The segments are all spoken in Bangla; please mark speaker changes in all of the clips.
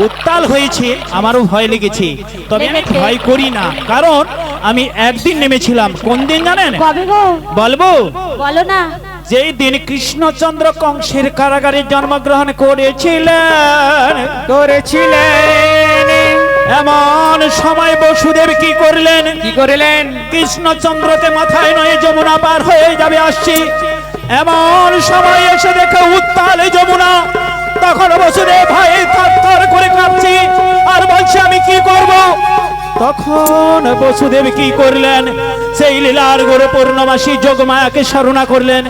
Speaker 1: উত্তাল হয়েছে আমারও ভয় লেগেছে। তবে আমি ভয় করি না। কারণ আমি একদিন নেমেছিলাম। কোন দিন জানেন? বলব?
Speaker 2: বলো না।
Speaker 1: যেই দিন কৃষ্ণচন্দ্র কংসের কারাগারে জন্মগ্রহণ করেছিলেন
Speaker 3: করেছিলেন।
Speaker 1: এমন সময় বসুদেব কি করলেন?
Speaker 3: কি করিলেন?
Speaker 1: কৃষ্ণচন্দ্রকে মাথায় নয় যমুনা পার হয়ে যাবে আসছি। এমন সময় এসে দেখে উত্তাল যমুনা তখন বসুদেব ভাই থর করে কাঁপছি। আর বলছে, আমি কি করব? তখন বসুদেব কি করলেন? সেই লীলার গরু পূর্ণমাসী যোগমায়াকে স্মরণা করলেন।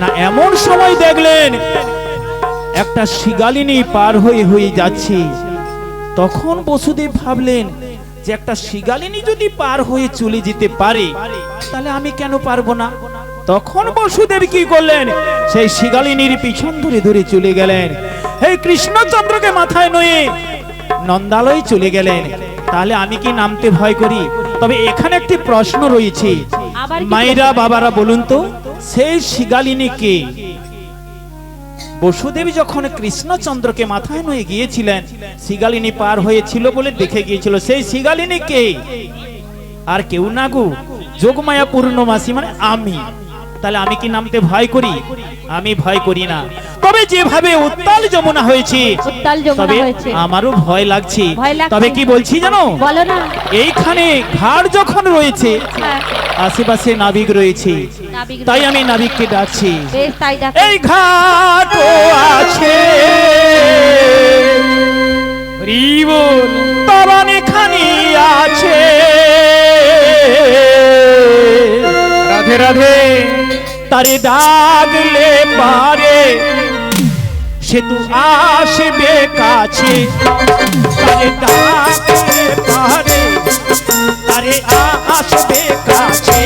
Speaker 1: না, এমন সময় দেখলেন, একটা শিগালিনী পার হয়ে হয়ে যাচ্ছে। তখন বসুদেব ভাবলেন যে, একটা শিগালিনী যদি পার হয়ে চলে যেতে পারে, তাহলে আমি কেন পারব না? তখন বসুদেব কি করলেন? সেই শিগালিনীর পিছন ধরে ধরে চলে গেলেন। এই কৃষ্ণচন্দ্রকে মাথায় নয়ে নন্দালয় চলে গেলেন। তাহলে আমি কি নামতে ভয় করি? তবে এখানে একটি প্রশ্ন রয়েছে। মায়েরা বাবারা বলুন তো সেই শিগালিনী কে? বসুদেব যখন কৃষ্ণচন্দ্রকে মাথায় নয়ে গিয়েছিলেন শিগালিনী পার হয়েছিল বলে দেখে গিয়েছিল। সেই শিগালিনী কে? আর কেউ না গো যোগমায়া পূর্ণমাসী মানে আমি। তাহলে আমি কি নামতে ভয় করি? আমি ভয় করি না। তবে যেভাবে উত্তাল যমুনা হয়েছে তবে আমারও ভয় লাগছে। তবে কি বলছি জানো? এইখানে ঘাট যখন রয়েছে
Speaker 2: হ্যাঁ,
Speaker 1: আশেপাশে নাবিক রয়েছে। তাই আমি নাবিককে ডাকছি। এই ঘাট আছে। তরণে খানি আছে।
Speaker 3: রাধে রাধে,
Speaker 1: তারে ডাকলে পারে। সে তু আসবে কাছে, তারে ডাকলে পারে। তারে আসবে কাছে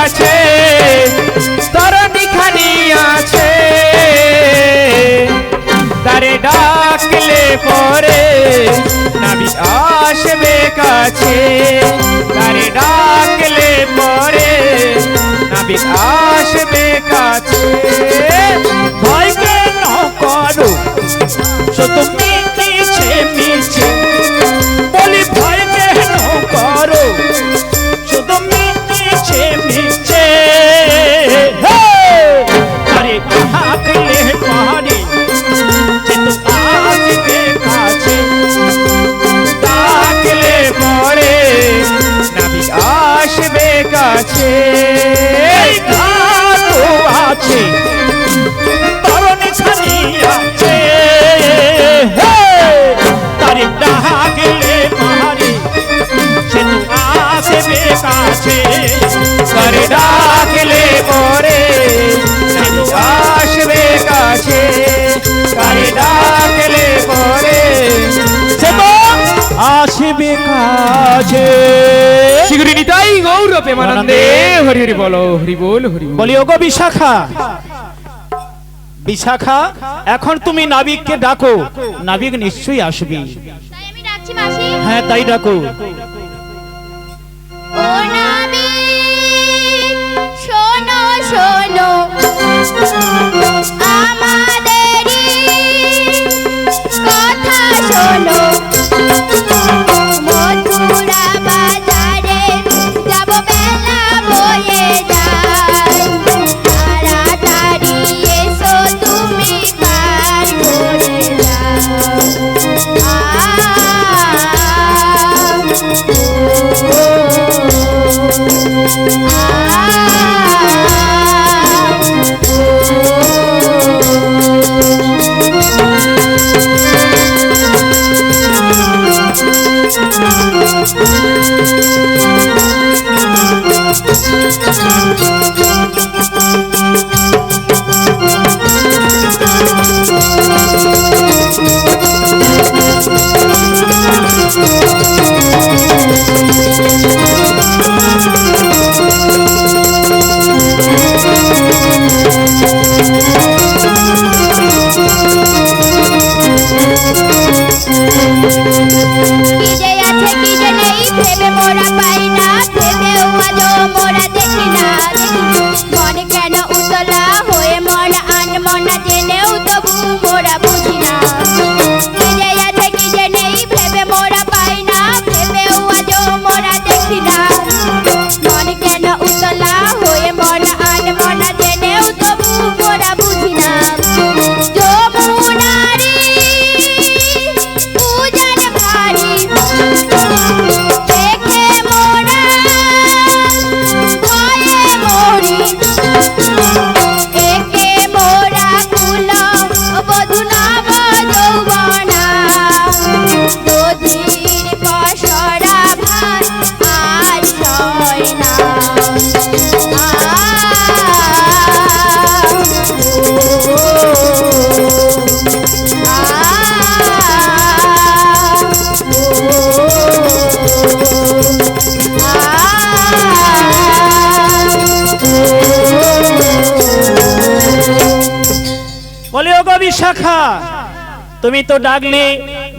Speaker 3: আছে তরণি খানি আছে। তারে ডাকলে পরে, নাবি আসবে কাছে। তারে ডাকলে পরে নাবিক আসবে কাছে।
Speaker 1: ভয় কেন করো? শুধু
Speaker 3: প্রেমানন্দে হরি হরি বলো হরি বল হরি বলি।
Speaker 1: ওগো বিশাখা। বিশাখা এখন তুমি নাবিককে ডাকো নাবিক নিশ্চয়ই আসবে। হ্যাঁ তাই ডাকো।
Speaker 4: শোনো শোনো আমাদেরই Thank you.
Speaker 1: বিশাখা তুমি তো ডাকলে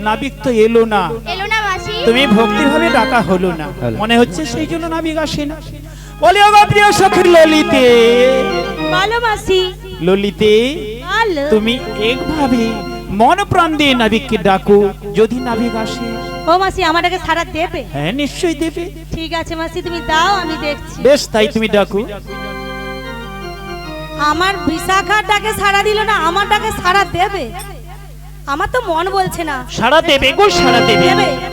Speaker 1: নাবিক তো এলো না।
Speaker 4: এলো না মাসি।
Speaker 1: তুমি ভক্তিভাবে ডাকা হলো না। মনে হচ্ছে সেই জন্য নাবিক আসে না। বলি ওগো প্রিয় সখীর ললিতে
Speaker 2: ভালোবাসি
Speaker 1: ললিতে তুমি একভাবে মন প্রাণ দিয়ে নাবিককে ডাকো যদি নাবিক আসে।
Speaker 2: ও মাসি আমাটাকে সারা দেবে?
Speaker 1: হ্যাঁ নিশ্চয়ই দেবে।
Speaker 2: ঠিক আছে মাসি তুমি দাও আমি দেখছি।
Speaker 1: বেশ তাই তুমি ডাকো।
Speaker 2: আমার বিশাখাটাকে সারা দিল না আমারটাকে সারা দেবে। আমার তো মন বলছে না।
Speaker 1: সারা দেবে গো সারা দেবে?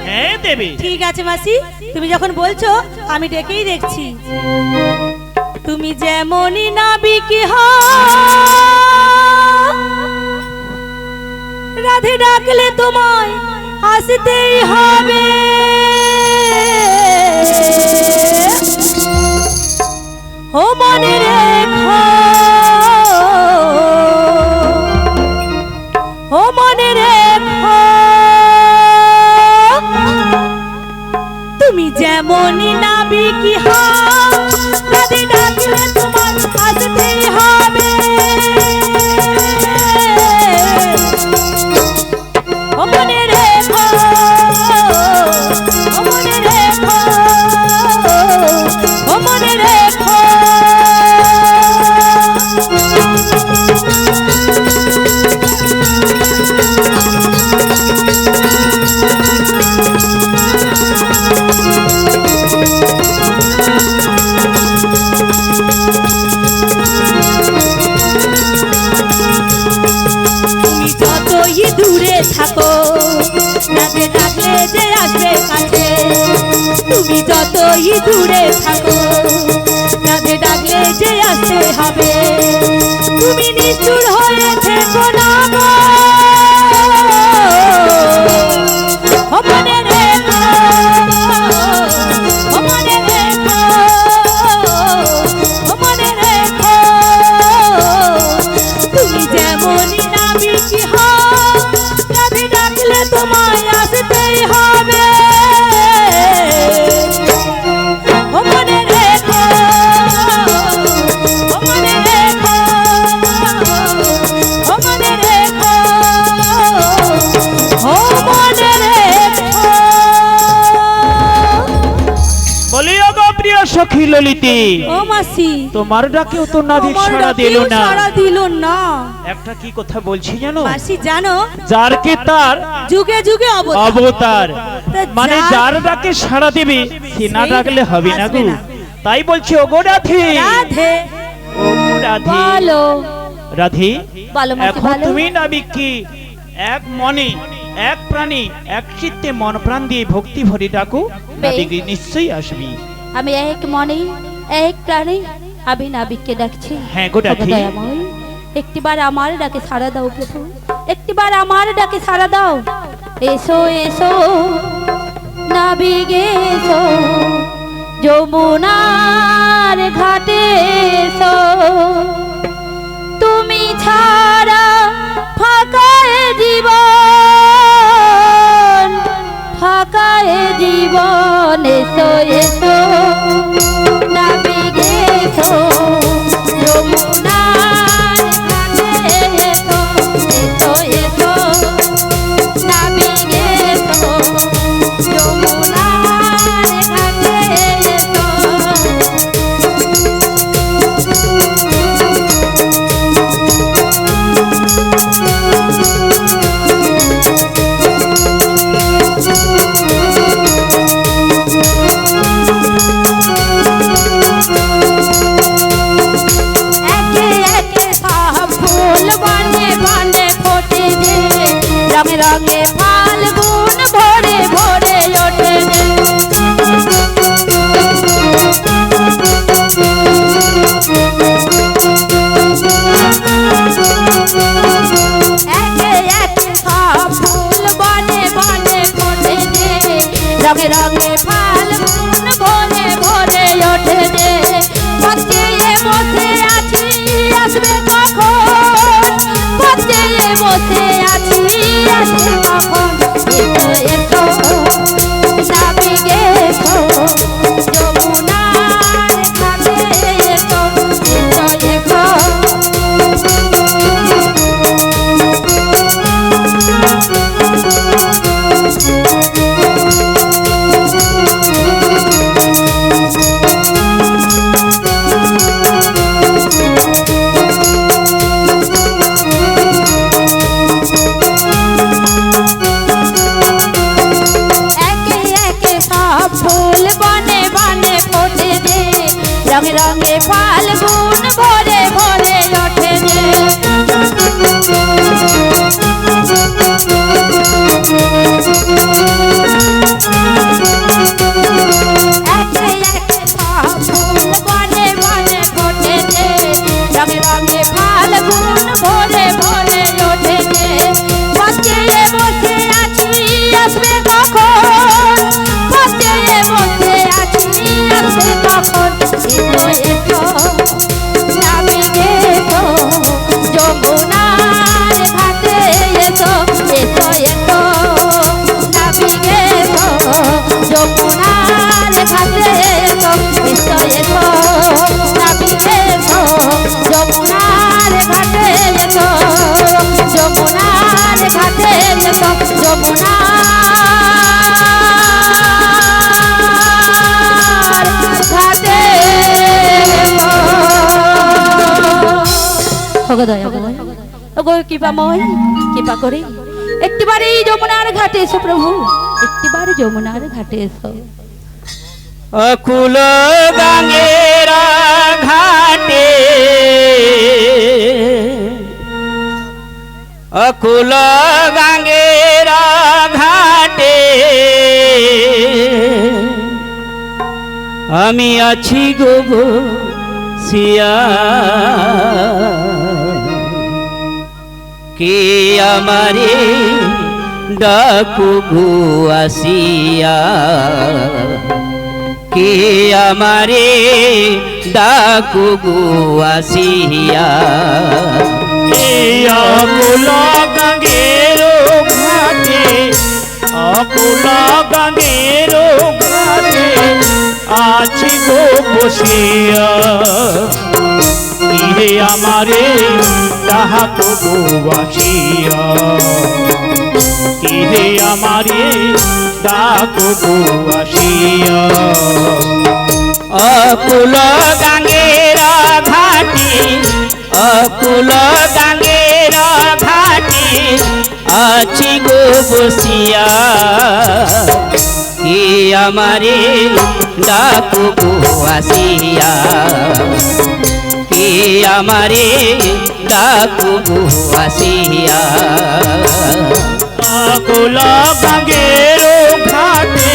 Speaker 1: হ্যাঁ দেবে।
Speaker 2: ঠিক আছে মাসি তুমি যখন বলছো আমি ডেকেই দেখছি। তুমি যেমনই নাবিকি হও রাধে ডাকলে তোমায় আসতেই হবে। ও মনে রেখো দূরে থাকো। রাতে ডাকলে যে আসতে হবে। তুমি নিষ্ঠুর হয়ে থেকো না গো। রাধে ও মাসি।
Speaker 1: তোমার ডাকেও তো নাবিক সাড়া দিল না।
Speaker 2: সাড়া দিল না।
Speaker 1: একটা কি কথা বলছি জানো?
Speaker 2: মাসি জানো?
Speaker 1: যারকে তার
Speaker 2: যুগে যুগে অবতার।
Speaker 1: মানে
Speaker 2: যার-
Speaker 1: যার ডাকে সাড়া দেবে সে না ডাকলে হবে না গো। তাই বলছি ওগো রাধে।
Speaker 2: রাধে।
Speaker 1: ওগো রাধে।
Speaker 2: বলো।
Speaker 1: রাধে এখন তুমি নাবিক কি? এক মনে এক প্রাণে এক চিত্তে মন প্রাণ দিয়ে ভক্তি ভরে ডাকো নিশ্চয়ই আসবি।
Speaker 2: আমি এক মনে এক প্রাণে আমি নাবিককে ডাকছি।
Speaker 1: হ্যাঁ গো
Speaker 2: দয়াময় একটিবার আমার ডাকে সাড়া দাও প্রভু। একটিবার আমার ডাকে সাড়া দাও। এসো এসো নাবিক এসো যমুনার ঘাটে এসো। তুমি ছাড়া ফাঁকায় জীবন। ফাঁকায় জীবনে এসো এসো। você.
Speaker 5: কৃপাময় কৃপা করে। একটিবার এই যমুনার ঘাটে এসো প্রভু, একটিবার যমুনার ঘাটে এসো।
Speaker 6: অকুল গাঙ্গেরা ঘাটে। অকুল গাঙ্গেরা ঘাটে। আমি আছি গোব সিয়া কে আমারে, ডাকু গো আসিয়া। কে আমারে, ডাকু গো আসিয়া। অকুল গঙ্গের ঘাটে, অকুল গঙ্গের ঘাটে আছি গো বসিয়া। ইহে আমারে ডাকু গো আসিয়া কিরে আমারে ডাকো গো আসিয়া অকুল গাঙ্গের ঘাটি, অকুল গাঙ্গের ঘাটি আছি গো বসিয়া। কি আমারে ডাকো গো আসিয়া ডাকু আসিয়া অকুল গঙ্গের ঘাটে,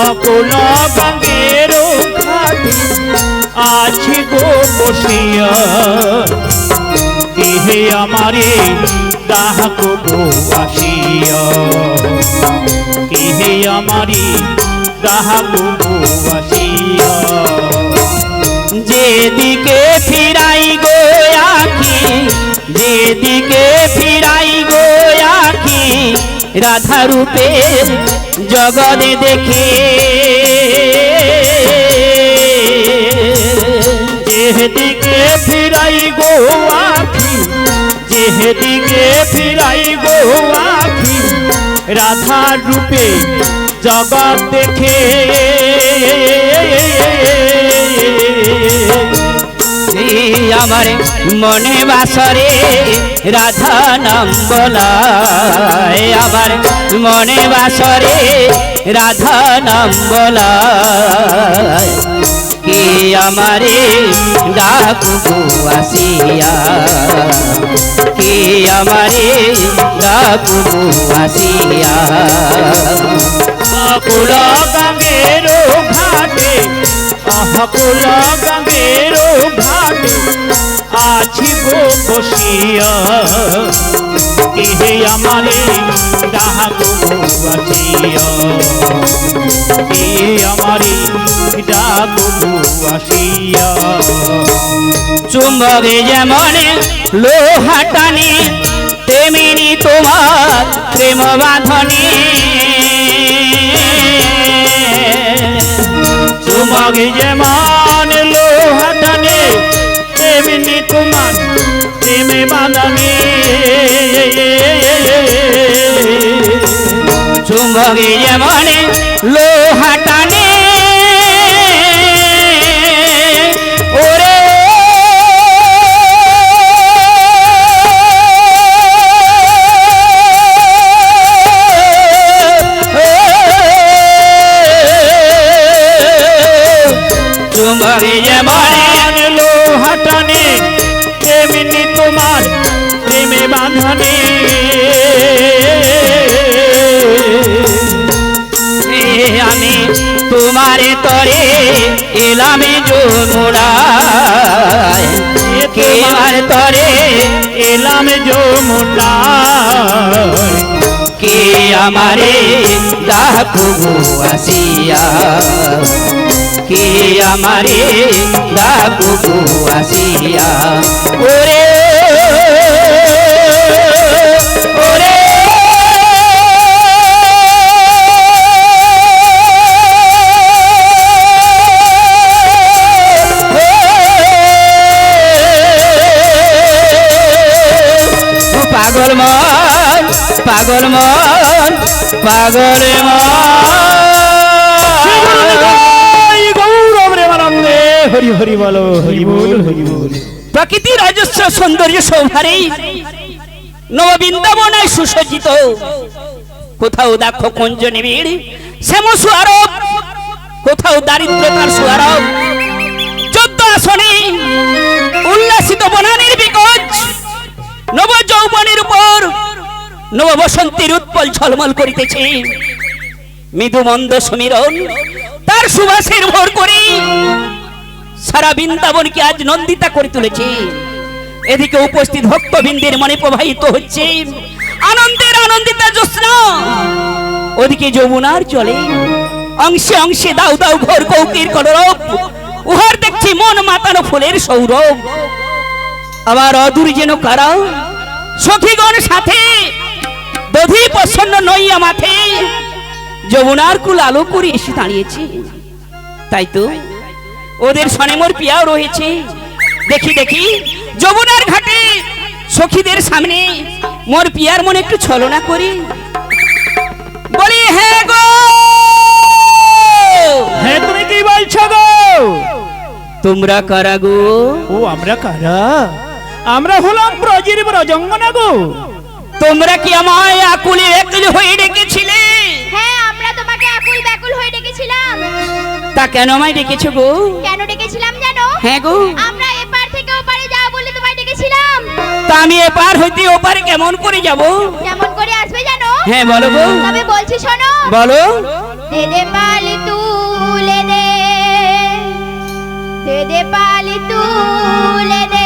Speaker 6: অকুল গঙ্গের ঘাটে আছি গো বসিয়া। কে আমারে ডাকু আসিয়া কে আমারে ডাকু আসিয়া যেদিকে ফিরাই গো আখি, যেদিকে ফিরাই গো আখি রাধা রূপে জগতে দেখে। যেদিকে ফিরাই গো আখি, যেদিকে ফিরাই গো আখি রাধা রূপে জগৎ দেখে। আমার মনে বাসরে রাধা নাম বলায়। আমার মনে বাসরে রাধা নাম বলায়। কে আমারে ডাকু আসিয়া। কে আমারে ডাকু আসিয়া। অকুল গঙ্গের ঘাটে অকুল গঙ্গের ঘাটে আছি গো বসিয়া। ইহে আমারে চুম্বকে যেমন লোহা টানে, তেমনি তোমার প্রেম বাঁধনে। চুম্বকে যেমন লোহাটানে তেমনি তোমার প্রেমে বাঁধনে তোমাকে যেমন লোহা প্রেমে আমি তোমারে তরে এলামে যমুনায় কে আমার তরে এলাম যমুনায় কে আমারে ডাকু আসিয়া। কে আমারে ডাকু আসিয়া। ওরে পাগল মন পাগল মন পাগল হরি হরি বলো হরি বল হরি বল। প্রকৃতির অজস্র সৌন্দর্য সৌভারে নববৃন্দাবনায় সুসজ্জিত। কোথাও দেখো কুঞ্জ নিবিড় শ্যাম সুয়ারব কোথাও দারিদ্রতার সুয়ারব। চোদ্দ আসনে উল্লাসিত বনানের বিকজ নব যৌবনের উপর নব বসন্তের উৎপল ঝলমল করিতেছে। মৃদু মন্দ সমীরণ তার সুবাসের ভোর করে সারা বৃন্দাবনকে আজ নন্দিতা করে তুলেছে। এদিকে উপস্থিত ভক্তবৃন্দের মনে প্রবাহিত হচ্ছে আনন্দের আনন্দিতা জ্যোৎস্না। ওদিকে যমুনার চলে অংশে অংশে দাউ দাউ ঘোর কৌকির কলরব, উহার দেখছি মন মাতানো ফুলের সৌরভ। আবার অদূর যেন কারাও সখীগণ সাথে দধি প্রসন্ন নইয়া মাথে যমুনার কুল আলো করে এসে দাঁড়িয়েছে। তাই তো ওদের সনে মোর পিয়াও রয়েছে। দেখি দেখি যমুনার ঘাটে সখীদের সামনে মোর পিয়ার মনে একটু ছলনা করি। বলি হ্যাঁ গো!
Speaker 1: হ্যাঁ তুমি কি বলছো গো?
Speaker 6: তোমরা কারা গো?
Speaker 1: ও আমরা কারা? আমরা হলাম ব্রজের ব্রজঙ্গনা গো
Speaker 6: তোমরা কি আমায় আকুলে একুল হয়ে ডেকেছিলে?
Speaker 4: হ্যাঁ আমরা তোমাকে আকুল ব্যাকুল হয়ে ডেকেছিলাম।
Speaker 6: তা কেন আমায় ডেকেছো গো?
Speaker 4: কেন ডেকেছিলাম জানো?
Speaker 6: হ্যাঁ গো।
Speaker 4: আমরা এপার থেকে ওপারে যাও বলে তোমায় ডেকেছিলাম।
Speaker 6: তা আমি এপার হইতে ওপারে কেমন করে যাব?
Speaker 4: কেমন করে আসবে জানো?
Speaker 6: হ্যাঁ বলো গো।
Speaker 4: তবে বলছি শোনো।
Speaker 6: বলো।
Speaker 4: দে দে পালি তুলে দে। দে দে পালি তুলে দে।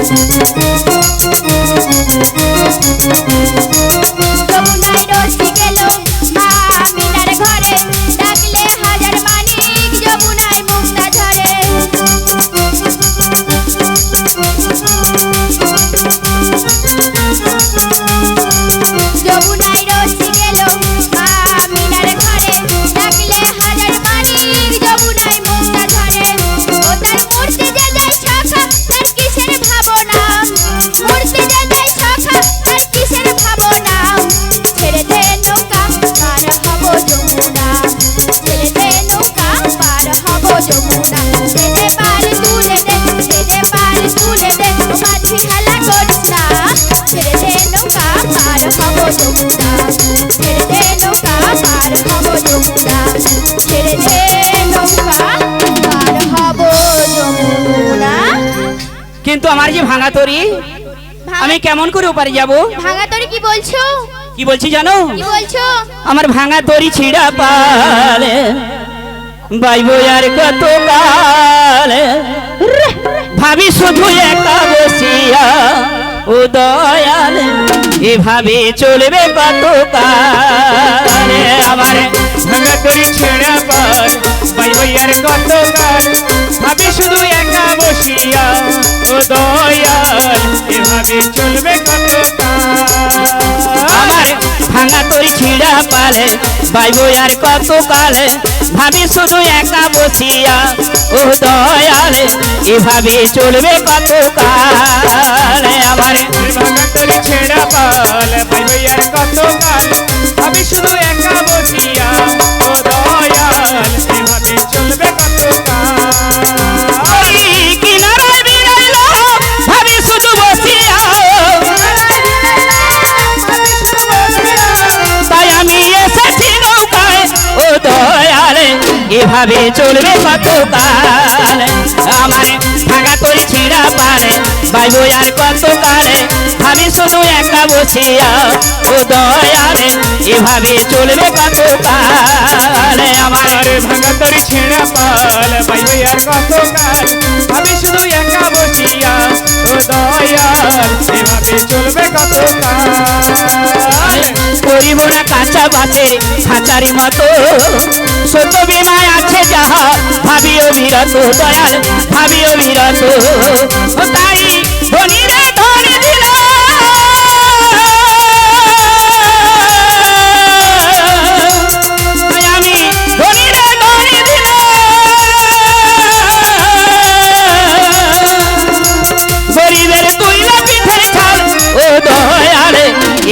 Speaker 4: Thank you. যমুনা ছেড়ে দে নৌকা পার হব যমুনা ছেড়ে দে নৌকা পার হব যমুনা
Speaker 6: কিন্তু আমার যে ভাঙা তরি আমি কেমন করে ওপারে যাব?
Speaker 4: ভাঙা তোরে কি বলছো?
Speaker 6: কি বলছি জানো?
Speaker 4: কি বলছো?
Speaker 6: আমার ভাঙা তরি ছিড়া পালে বাইব আর কত কালে। ভাবি শুধু একা বসিয়া ও দয়াল এভাবে চলবে কত কালে আমার
Speaker 3: ভাঙা তরি ছেড়া পার, ভাই ভাইয়ার কত ভাবি শুধু একা বসিয়া দয়াল, এভাবে চলবে কত কাল
Speaker 6: আমার তরি ছিড়া পালে বাইব আর কত কালে ভাবি শুধু একা বসিয়া, ও দয়ালে, এভাবে চলবে কত কালে আমার
Speaker 3: ছেড়া পালে ভাই ভাইয়ার কত কাল ভাবি শুধু একা বসিয়া, ও দয়াল এভাবে চলবে
Speaker 6: কতকাল? আমার ভাঙা করে ছিঁড়া পারে বাইবো আর কতকাল? আমি শুধু একা বসিয়া ও দয়ারে এভাবে চলবে কতকাল? আমার
Speaker 3: ভাঙা তরি ছেঁড়া পাল পাইবে আর কতকাল? আমি শুধু একা বসিয়া ও দয়াল এভাবে চলবে কত
Speaker 6: করিব না কাঁচা বাতে খাঁচারি মতো। সত্য বিনায় আছে যাহা, ভাবিও বিরত দয়াল, ভাবিও বিরত। তাই ধনী ধরে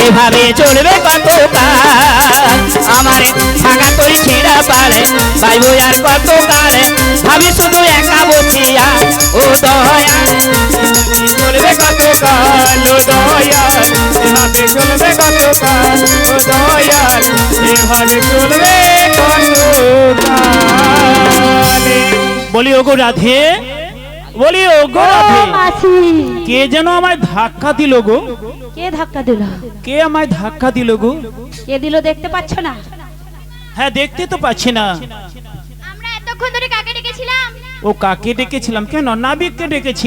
Speaker 6: এভাবে চলবে কত আমার থাকা তোর ছেঁড়া পারে পাইব আর কত কালে শুধু একা বসিয়া, ও দয়ালে
Speaker 3: চলবে কত কাল ও
Speaker 1: বলি, ওগো রাধে বলি ও রাধে
Speaker 2: মাছি
Speaker 1: কে যেন আমায় ধাক্কা দিল গো?
Speaker 2: কে ধাক্কা দিল?
Speaker 1: কে আমায় ধাক্কা দিল গো?
Speaker 2: কে দিল দেখতে পাচ্ছ না?
Speaker 1: হ্যাঁ দেখতে তো পাচ্ছি না।
Speaker 4: আমরা এতক্ষণ ধরে কাকে ডেকেছিলাম?
Speaker 1: ও কাকে ডেকেছিলাম? কেন? নাবিককে ডেকেছি